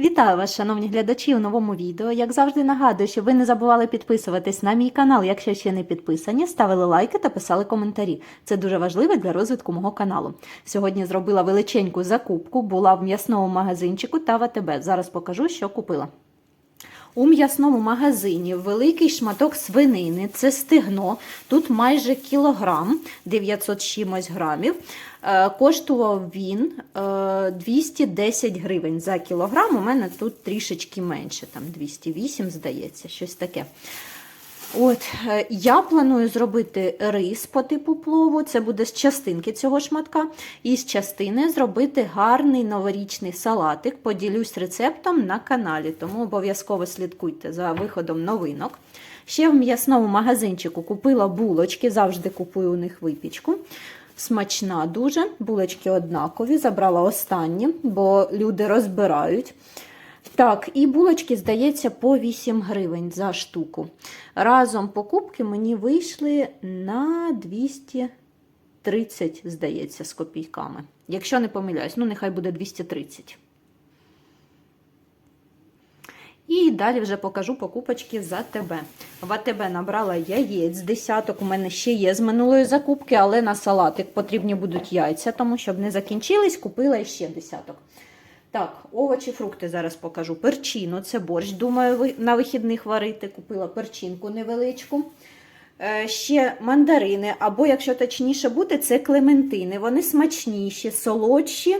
Вітаю вас, шановні глядачі, у новому відео. Як завжди нагадую, щоб ви не забували підписуватись на мій канал, якщо ще не підписані, ставили лайки та писали коментарі. Це дуже важливо для розвитку мого каналу. Сьогодні зробила величеньку закупку, була в м'ясному магазинчику та в. Зараз покажу, що купила. У м'ясному магазині великий шматок свинини, це стегно. Тут майже кілограм, 900 чимось грамів. Е, Коштував він е, 210 гривень за кілограм. У мене тут трішечки менше, там 208, здається, щось таке. От, е, я планую зробити рис по типу плову. Це буде з частинки цього шматка. І з частини зробити гарний новорічний салатик. Поділюсь рецептом на каналі, тому обов'язково слідкуйте за виходом новинок. Ще в м'ясному магазинчику купила булочки, завжди купую у них випічку. Смачна дуже, булочки однакові. Забрала останні, бо люди розбирають. Так, і булочки, здається, по 8 гривень за штуку. Разом покупки мені вийшли на 230, здається, з копійками. Якщо не помиляюсь, ну нехай буде 230. І далі вже покажу покупочки за АТБ. В АТБ набрала яєць, десяток. У мене ще є з минулої закупки, але на салатик потрібні будуть яйця, тому щоб не закінчились, купила ще десяток. Так, овочі, фрукти зараз покажу. Перчину, це борщ. Думаю, на вихідних варити. Купила перчинку невеличку. Е, Ще мандарини, або, якщо точніше буде, це клементини. Вони смачніші, солодші.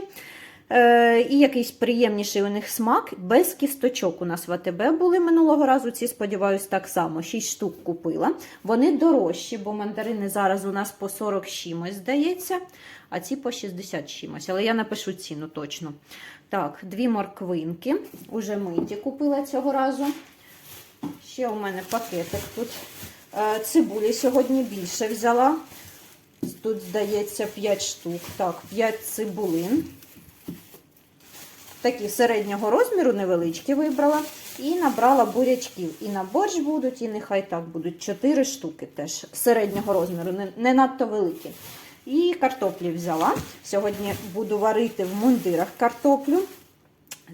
Е, І якийсь приємніший у них смак. Без кісточок у нас в АТБ були минулого разу. Ці, сподіваюсь, так само. 6 штук купила. Вони дорожчі, бо мандарини зараз у нас по 40 з чимось, здається, а ці по 60 з чимось. Але я напишу ціну точно. Так, дві морквинки. Уже миті купила цього разу. Ще у мене пакетик тут. Е, Цибулі сьогодні більше взяла. Тут, здається, 5 штук. Так, 5 цибулин. Такі середнього розміру невеличкі вибрала. І набрала бурячків. І на борщ будуть, і нехай так будуть. 4 штуки теж середнього розміру, не, надто великі. І картоплі взяла. Сьогодні буду варити в мундирах картоплю.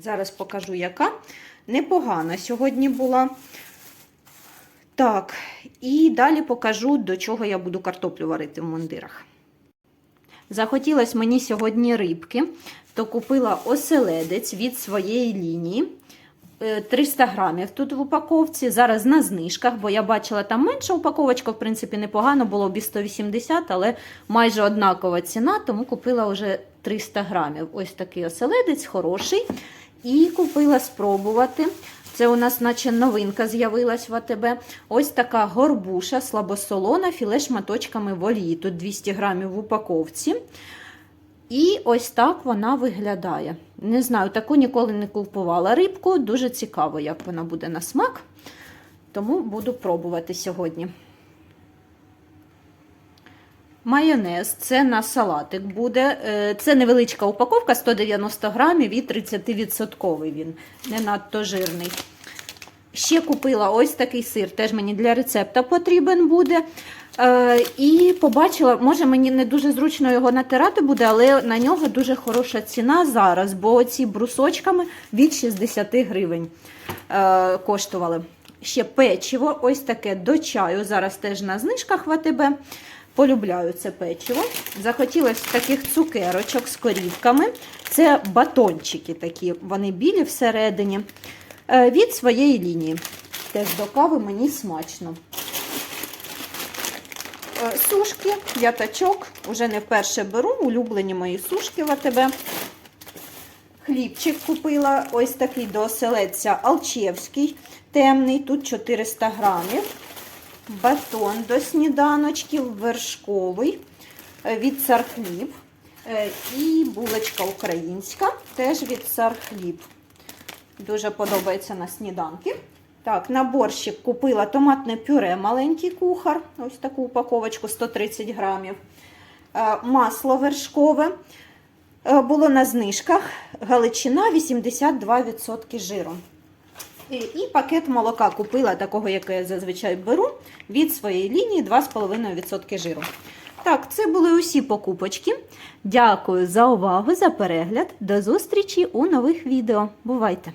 Зараз покажу, яка. Непогана сьогодні була. Так, і далі покажу, до чого я буду картоплю варити в мундирах. Захотілось мені сьогодні рибки, то купила оселедець від своєї лінії. Е, 300 грамів тут в упаковці. Зараз на знижках, бо я бачила там менша упаковочка, в принципі, непогано, було б 180, але майже однакова ціна, тому купила вже 300 грамів. Ось такий оселедець, хороший. І купила спробувати. Це у нас, наче новинка з'явилась в АТБ. Ось така горбуша слабосолона, філе шматочками в. Тут 200 грамів в упаковці. І ось так вона виглядає. Не знаю, таку ніколи не купувала рибку. Дуже цікаво, як вона буде на смак. Тому буду пробувати сьогодні. Майонез це на салатик буде. Е, Це невеличка упаковка 190 грамів і 30% він, не надто жирний. Ще купила ось такий сир, теж мені для рецепта потрібен буде. Е, і побачила, може мені не дуже зручно його натирати буде, але на нього дуже хороша ціна зараз, бо оці брусочками від 60 гривень е, коштували. Ще печиво, ось таке до чаю. Зараз теж на знижках в АТБ. Полюбляю це печиво. Захотілося таких цукерочок з корівками. Це батончики такі, вони білі всередині. Е, Від своєї лінії. Теж до кави мені смачно. Е, Сушки, п'ятачок, уже не вперше беру, улюблені мої сушки в АТБ. Хлібчик купила, ось такий до оселедця Алчевський, темний, тут 400 грамів. Батон до сніданочків, вершковий е, від Цархліб. Е, І булочка українська, теж від Цархліб. Дуже подобається на сніданки. Так, на борщик купила томатне пюре, маленький кухар. Ось таку упаковочку 130 грамів. Е, Масло вершкове. Було на знижках. Галичина 82% жиру. І, і пакет молока купила, такого, яке я зазвичай беру, від своєї лінії 2,5% жиру. Так, це були усі покупочки. Дякую за увагу, за перегляд. До зустрічі у нових відео. Бувайте!